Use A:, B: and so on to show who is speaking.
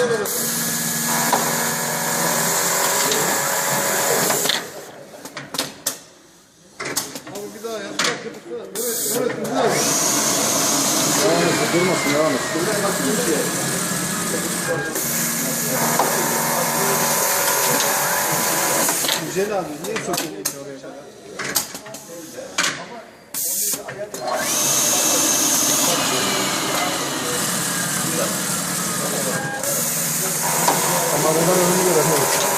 A: teşekkür ederim. Abi bir daha yap. Evet, evet, güzel.
B: Devam et, durmasın, devam et. Burada nasıl bir şey?
A: Güzel abi, niye sokuyorsun oraya? あ
B: れが読みだね。